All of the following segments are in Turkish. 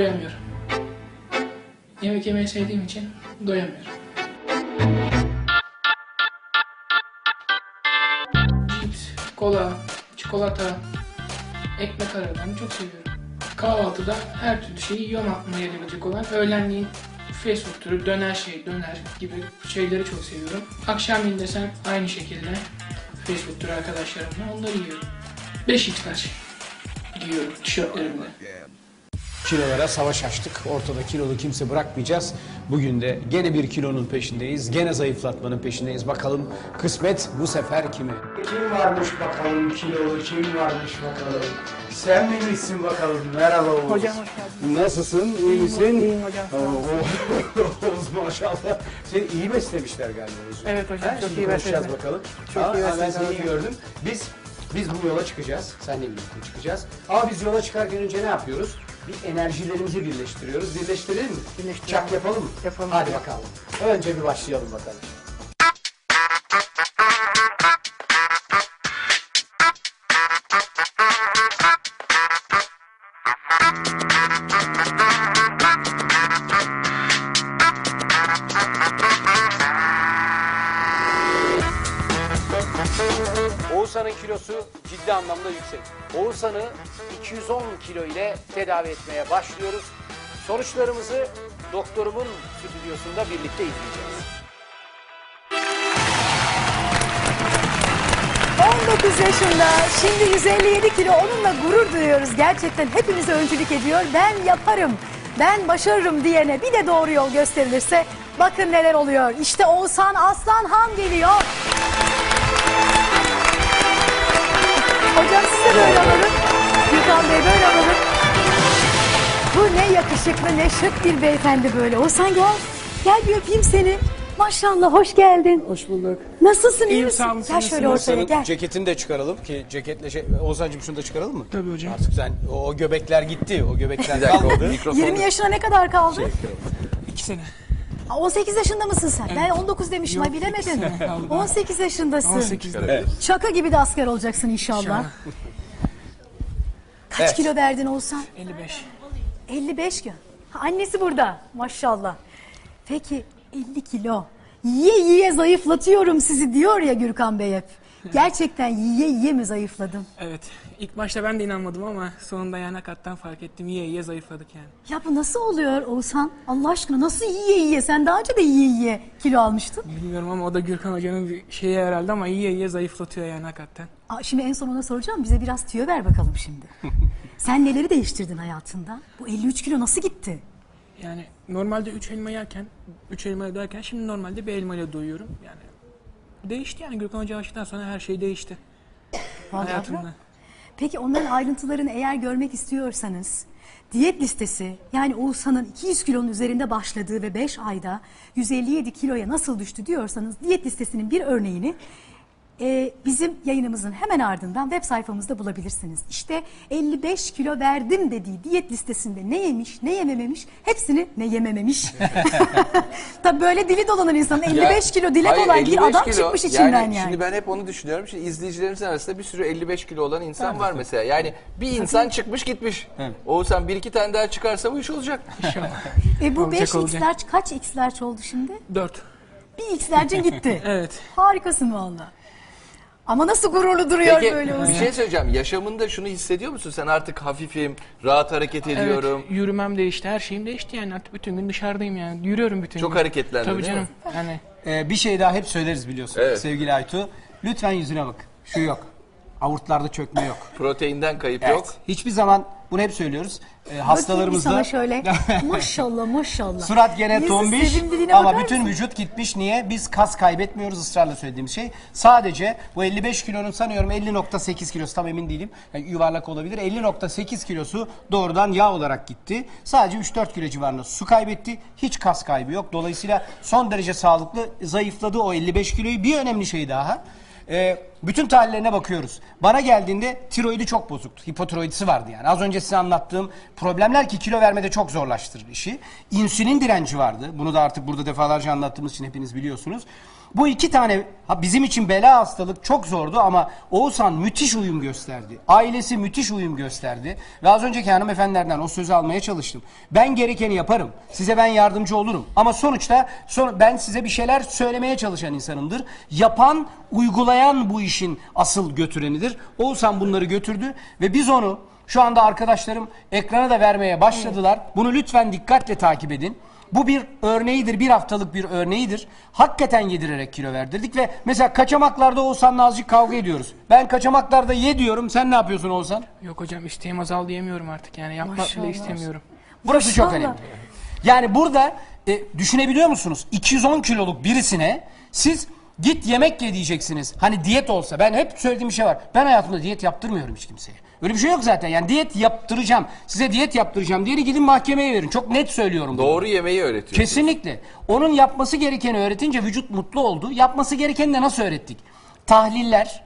doyamıyorum. Yemek yemeyi sevdiğim için doyamıyorum. Cips, kola, çikolata, ekmek aralarını çok seviyorum. Kahvaltıda her türlü şeyi yiyorum aklıma gelebilecek olan. Öğlenliğin fast food türü, döner şey, döner gibi şeyleri çok seviyorum. Akşamleyin desem aynı şekilde fast food türü arkadaşlarımla onları yiyorum. 5 x'ler giyiyorum tişörtlerimle. Kilolara savaş açtık. Ortada kilolu kimse bırakmayacağız. Bugün de gene bir kilonun peşindeyiz. Gene zayıflatmanın peşindeyiz. Bakalım kısmet bu sefer kime? Kim varmış bakalım kilolu, kim varmış bakalım. Sen miymişsin bakalım? Merhaba Oğuz. Hocam hoş geldin. Nasılsın? İyi misin? İyiyim hocam. Oo, Oğuz maşallah. Seni iyi beslemişler galiba Oğuz. Evet hocam, Ha, çok iyi beslediler. bakalım. Çok Aa, iyi aa, Ben seni gördüm. Biz biz bu yola çıkacağız. Seninle birlikte çıkacağız. Ama biz yola çıkarken önce ne yapıyoruz? Bir enerjilerimizi birleştiriyoruz. Birleştirelim mi? Birleştirelim. Çak yapalım mı? Yapalım. Hadi bakalım. Önce bir başlayalım bakalım. Oğuzhan'ın kilosu ciddi anlamda yüksek. Oğuzhan'ı 210 kilo ile tedavi etmeye başlıyoruz. Sonuçlarımızı doktorumun stüdyosunda birlikte izleyeceğiz. 19 yaşında, şimdi 157 kilo onunla gurur duyuyoruz. Gerçekten hepimize öncülük ediyor. Ben yaparım, ben başarırım diyene bir de doğru yol gösterilirse bakın neler oluyor. İşte Oğuzhan Aslanhan geliyor. Ne yakışıklı ne şık bir beyefendi böyle. Oğuzhan gel. Gel bir öpeyim seni. Maşallah hoş geldin. Hoş bulduk. Nasılsın iyi misin? Gel şöyle ortaya gel. ceketini de çıkaralım ki ceketle şey... Oğuzhan'cığım şunu da çıkaralım mı? Tabii hocam. Artık sen o, o göbekler gitti. O göbekler kalmadı. mikrofon. 20 yaşına ne kadar kaldı? İki sene. Aa, 18 yaşında mısın sen? Ben 19 demişim. Ay bilemedin. 18 yaşındasın. 18'de. Şaka gibi de asker olacaksın inşallah. Kaç Evet. kilo verdin Oğuzhan? 55. 55 kilo. Ha, annesi burada maşallah. Peki 50 kilo. Yiye yiye zayıflatıyorum sizi diyor ya Gürkan Bey hep. Gerçekten yiye yiye mi zayıfladın? Evet. İlk başta ben de inanmadım ama sonunda yani hakikaten fark ettim. Yiye yiye zayıfladık yani. Ya bu nasıl oluyor Oğuzhan? Allah aşkına nasıl yiye yiye? Sen daha önce de yiye yiye kilo almıştın. Bilmiyorum ama o da Gürkan Hoca'nın bir şeyi herhalde ama yiye yiye zayıflatıyor yani hakikaten. Aa, şimdi en son ona soracağım. Bize biraz tüyo ver bakalım şimdi. Sen neleri değiştirdin hayatında? Bu 53 kilo nasıl gitti? Yani normalde 3 elma yerken, 3 elma derken şimdi normalde bir elmayla doyuyorum. Yani değişti yani Gürkan Hoca açtıktan sonra her şey değişti Vallahi hayatımda. Peki onların ayrıntılarını eğer görmek istiyorsanız diyet listesi yani Oğuzhan'ın 200 kilonun üzerinde başladığı ve 5 ayda 157 kiloya nasıl düştü diyorsanız diyet listesinin bir örneğini e, bizim yayınımızın hemen ardından web sayfamızda bulabilirsiniz. İşte 55 kilo verdim dediği diyet listesinde ne yemiş, ne yemememiş, hepsini ne yemememiş. Tabii böyle dili dolanan insanın 55 kilo dile Hayır, kolay bir 55 adam kilo. çıkmış içinden yani. Şimdi ben hep onu düşünüyorum. Şimdi izleyicilerimizin arasında bir sürü 55 kilo olan insan var mesela. Yani bir insan çıkmış gitmiş. Oğuzhan bir iki tane daha çıkarsa bu iş olacak. E bu Olacak, 5 olacak. x'ler kaç x'ler oldu şimdi? 4. Bir x'lercin gitti. Evet. Harikasın valla. Ama nasıl gururlu duruyor Peki böyle bir şey söyleyeceğim. Yaşamında şunu hissediyor musun? Sen artık hafifim, rahat hareket ediyorum. Evet, yürümem değişti, her şeyim değişti yani artık bütün gün dışarıdayım yani. Yürüyorum bütün Çok gün. hareketlendin, Tabii değil canım. Yani Ee, bir şey daha hep söyleriz biliyorsun Evet. sevgili Aytu. Lütfen yüzüne bak. Şu yok. Avurtlarda çökme yok. Proteinden kayıp Evet. yok. Hiçbir zaman bunu hep söylüyoruz. Ee, Bakayım bir hastalarımızda sana şöyle. maşallah maşallah. Surat gene Yüzü tombiş ama bakar bütün mısın? vücut gitmiş. Niye? Biz kas kaybetmiyoruz ısrarla söylediğimiz şey. Sadece bu 55 kilonun sanıyorum 50.8 kilosu tam emin değilim. Yani yuvarlak olabilir. 50.8 kilosu doğrudan yağ olarak gitti. Sadece 3-4 kilo civarında su kaybetti. Hiç kas kaybı yok. Dolayısıyla son derece sağlıklı zayıfladı o 55 kiloyu. Bir önemli şey daha. Ee, bütün tahlillerine bakıyoruz. Bana geldiğinde tiroidi çok bozuktu. Hipotiroidisi vardı yani. Az önce size anlattığım problemler ki kilo vermede çok zorlaştırır işi. İnsülin direnci vardı. Bunu da artık burada defalarca anlattığımız için hepiniz biliyorsunuz. Bu iki tane bizim için bela hastalık çok zordu ama Oğuzhan müthiş uyum gösterdi. Ailesi müthiş uyum gösterdi. Ve az önceki hanımefendilerden o sözü almaya çalıştım. Ben gerekeni yaparım. Size ben yardımcı olurum. Ama sonuçta son, ben size bir şeyler söylemeye çalışan insanımdır. Yapan, uygulayan bu işin asıl götürenidir. Oğuzhan bunları götürdü ve biz onu şu anda arkadaşlarım ekrana da vermeye başladılar. Bunu lütfen dikkatle takip edin. Bu bir örneğidir, bir haftalık bir örneğidir. Hakikaten yedirerek kilo verdirdik ve mesela kaçamaklarda Oğuzhan'la azıcık kavga ediyoruz. Ben kaçamaklarda ye diyorum, sen ne yapıyorsun Oğuzhan? Yok hocam isteğim azaldı yemiyorum artık yani yapmak Maşallah. bile istemiyorum. Burası çok önemli. Yani burada e, düşünebiliyor musunuz? 210 kiloluk birisine siz git yemek ye diyeceksiniz. Hani diyet olsa ben hep söylediğim bir şey var. Ben hayatımda diyet yaptırmıyorum hiç kimseye. Öyle bir şey yok zaten. Yani diyet yaptıracağım. Size diyet yaptıracağım diye gidin mahkemeye verin. Çok net söylüyorum. bunu. Doğru yemeği öğretiyor. Kesinlikle. Onun yapması gerekeni öğretince vücut mutlu oldu. Yapması gerekeni de nasıl öğrettik? Tahliller,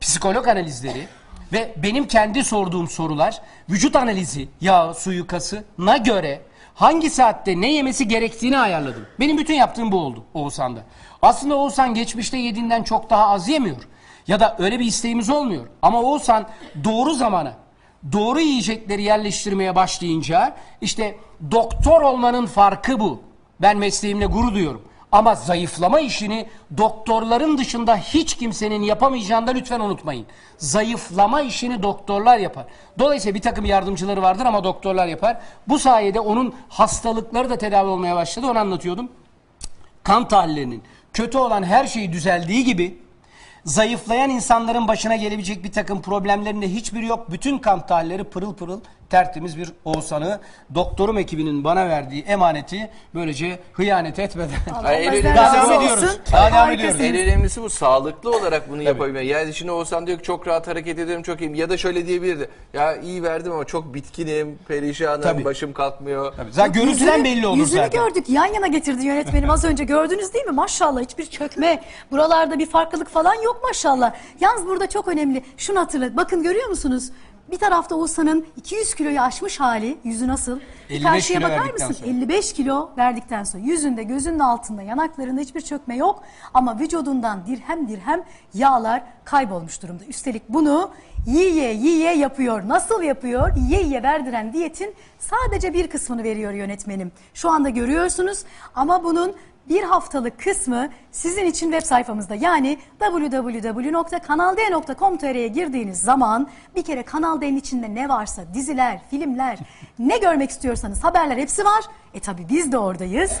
psikolog analizleri ve benim kendi sorduğum sorular, vücut analizi, yağ, suyu, kasına göre hangi saatte ne yemesi gerektiğini ayarladım. Benim bütün yaptığım bu oldu Oğuzhan'da. Aslında Oğuzhan geçmişte yediğinden çok daha az yemiyor. Ya da öyle bir isteğimiz olmuyor. Ama Oğuzhan doğru zamana, doğru yiyecekleri yerleştirmeye başlayınca işte doktor olmanın farkı bu. Ben mesleğimle gurur duyuyorum. Ama zayıflama işini doktorların dışında hiç kimsenin yapamayacağını da lütfen unutmayın. Zayıflama işini doktorlar yapar. Dolayısıyla bir takım yardımcıları vardır ama doktorlar yapar. Bu sayede onun hastalıkları da tedavi olmaya başladı. Onu anlatıyordum kan tahlillerinin kötü olan her şeyi düzeldiği gibi zayıflayan insanların başına gelebilecek bir takım problemlerin de hiçbiri yok. Bütün kan tahlilleri pırıl pırıl tertemiz bir Oğuzhan'ı doktorum ekibinin bana verdiği emaneti böylece hıyanet etmeden Ay, Devam ediyoruz. Daha devam Harikasınız. En önemlisi bu sağlıklı olarak bunu yapabilmek. Yani şimdi Oğuzhan diyor ki çok rahat hareket ediyorum çok iyiyim. Ya da şöyle diyebilirdi. Ya iyi verdim ama çok bitkinim, perişanım, Tabii. başım kalkmıyor. zaten görüntüden Yüzünü- belli olur yüzünü zaten. gördük. Yan yana getirdi yönetmenim az önce. Gördünüz değil mi? Maşallah hiçbir çökme. Buralarda bir farklılık falan yok maşallah. Yalnız burada çok önemli. Şunu hatırlat. Bakın görüyor musunuz? Bir tarafta Oğuzhan'ın 200 kiloyu aşmış hali. Yüzü nasıl? Bir 55 karşıya kilo bakar verdikten mısın? sonra. 55 kilo verdikten sonra. Yüzünde, gözünün altında, yanaklarında hiçbir çökme yok. Ama vücudundan dirhem dirhem yağlar kaybolmuş durumda. Üstelik bunu yiye yiye yapıyor. Nasıl yapıyor? Yiye yiye verdiren diyetin sadece bir kısmını veriyor yönetmenim. Şu anda görüyorsunuz ama bunun bir haftalık kısmı sizin için web sayfamızda yani www.kanald.com.tr'ye girdiğiniz zaman bir kere Kanal D'nin içinde ne varsa diziler, filmler, ne görmek istiyorsanız haberler hepsi var. E tabi biz de oradayız.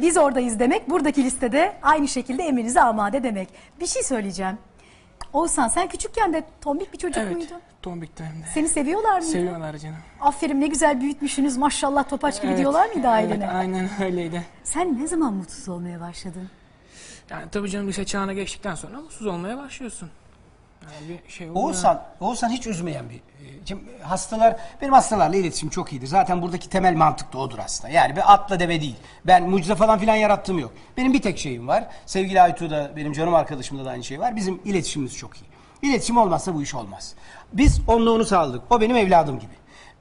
Biz oradayız demek buradaki listede aynı şekilde emrinize amade demek. Bir şey söyleyeceğim. Oğuzhan sen küçükken de tombik bir çocuk Evet. muydun? Tombik'te hem de. Seni seviyorlar mıydı? Seviyorlar canım. Aferin ne güzel büyütmüşsünüz maşallah topaç gibi Evet. diyorlar mıydı ailene? Evet, aynen öyleydi. Sen ne zaman mutsuz olmaya başladın? Yani tabii canım lise çağına geçtikten sonra mutsuz olmaya başlıyorsun. Yani bir şey oluyor. Oğuzhan, Oğuzhan hiç üzmeyen bir. e, Şimdi hastalar, benim hastalarla iletişim çok iyidir. Zaten buradaki temel mantık da odur aslında. Yani bir atla deve değil. Ben mucize falan filan yarattığım yok. Benim bir tek şeyim var. Sevgili Aytu'da, benim canım arkadaşımda da aynı şey var. Bizim iletişimimiz çok iyi. İletişim olmazsa bu iş olmaz. Biz onunla onu sağladık. O benim evladım gibi.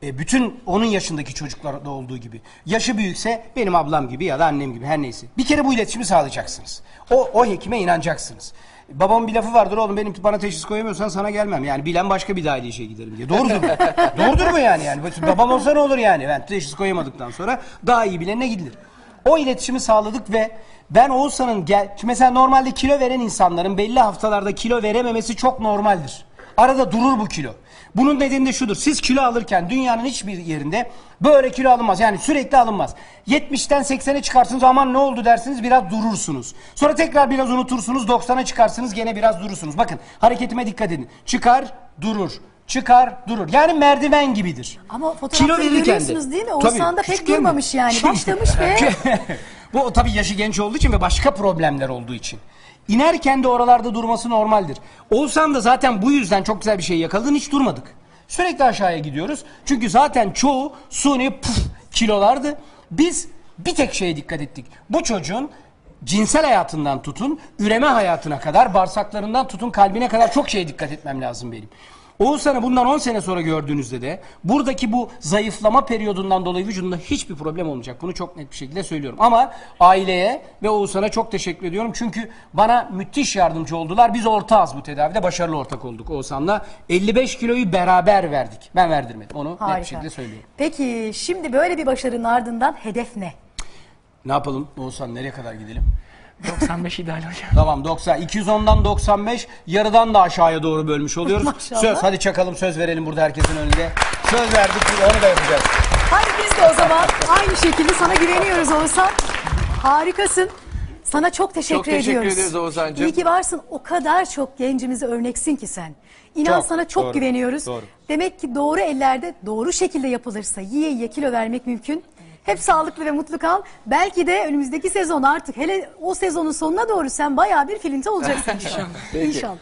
E, bütün onun yaşındaki çocuklarda olduğu gibi. Yaşı büyükse benim ablam gibi ya da annem gibi her neyse. Bir kere bu iletişimi sağlayacaksınız. O, o hekime inanacaksınız. Babamın bir lafı vardır oğlum benim bana teşhis koyamıyorsan sana gelmem. Yani bilen başka bir daire işe giderim diye. Doğrudur mu? Doğrudur mu yani? yani? Babam olsa ne olur yani? Ben teşhis koyamadıktan sonra daha iyi bilenine gidilir. O iletişimi sağladık ve ben Oğuzhan'ın gel... Mesela normalde kilo veren insanların belli haftalarda kilo verememesi çok normaldir. Arada durur bu kilo. Bunun nedeni de şudur. Siz kilo alırken dünyanın hiçbir yerinde böyle kilo alınmaz. Yani sürekli alınmaz. 70'ten 80'e çıkarsınız aman ne oldu dersiniz biraz durursunuz. Sonra tekrar biraz unutursunuz 90'a çıkarsınız gene biraz durursunuz. Bakın hareketime dikkat edin. Çıkar durur. Çıkar durur. Yani merdiven gibidir. Ama fotoğrafları görüyorsunuz değil mi? Tabii, Oğuzhan da pek küçükken mi? durmamış yani. Başlamış ve Bu tabii yaşı genç olduğu için ve başka problemler olduğu için. İnerken de oralarda durması normaldir. Oğuzhan da zaten bu yüzden çok güzel bir şey yakaladın hiç durmadık. Sürekli aşağıya gidiyoruz. Çünkü zaten çoğu suni puf, kilolardı. Biz bir tek şeye dikkat ettik. Bu çocuğun cinsel hayatından tutun, üreme hayatına kadar, bağırsaklarından tutun kalbine kadar çok şeye dikkat etmem lazım benim. Oğuzhan'ı bundan 10 sene sonra gördüğünüzde de buradaki bu zayıflama periyodundan dolayı vücudunda hiçbir problem olmayacak. Bunu çok net bir şekilde söylüyorum. Ama aileye ve Oğuzhan'a çok teşekkür ediyorum. Çünkü bana müthiş yardımcı oldular. Biz ortağız bu tedavide. Başarılı ortak olduk Oğuzhan'la. 55 kiloyu beraber verdik. Ben verdirmedim. Onu net bir Harika. şekilde söylüyorum. Peki şimdi böyle bir başarının ardından hedef ne? Ne yapalım Oğuzhan nereye kadar gidelim? 95 ideal hocam. Tamam 90. 210'dan 95 yarıdan da aşağıya doğru bölmüş oluyoruz. Maşallah. Söz hadi çakalım söz verelim burada herkesin önünde. Söz verdik onu da yapacağız. Hadi biz de o zaman aynı şekilde sana güveniyoruz Oğuzhan. Harikasın. Sana çok teşekkür Çok teşekkür ediyoruz. ederiz Oğuzhan'cığım. İyi ki varsın. O kadar çok gencimize örneksin ki sen. İnan Çok, sana çok doğru, güveniyoruz. doğru. Demek ki doğru ellerde doğru şekilde yapılırsa yiye yiye kilo vermek mümkün. Hep sağlıklı ve mutlu kal. Belki de önümüzdeki sezon artık hele o sezonun sonuna doğru sen bayağı bir filinta olacaksın inşallah. İnşallah.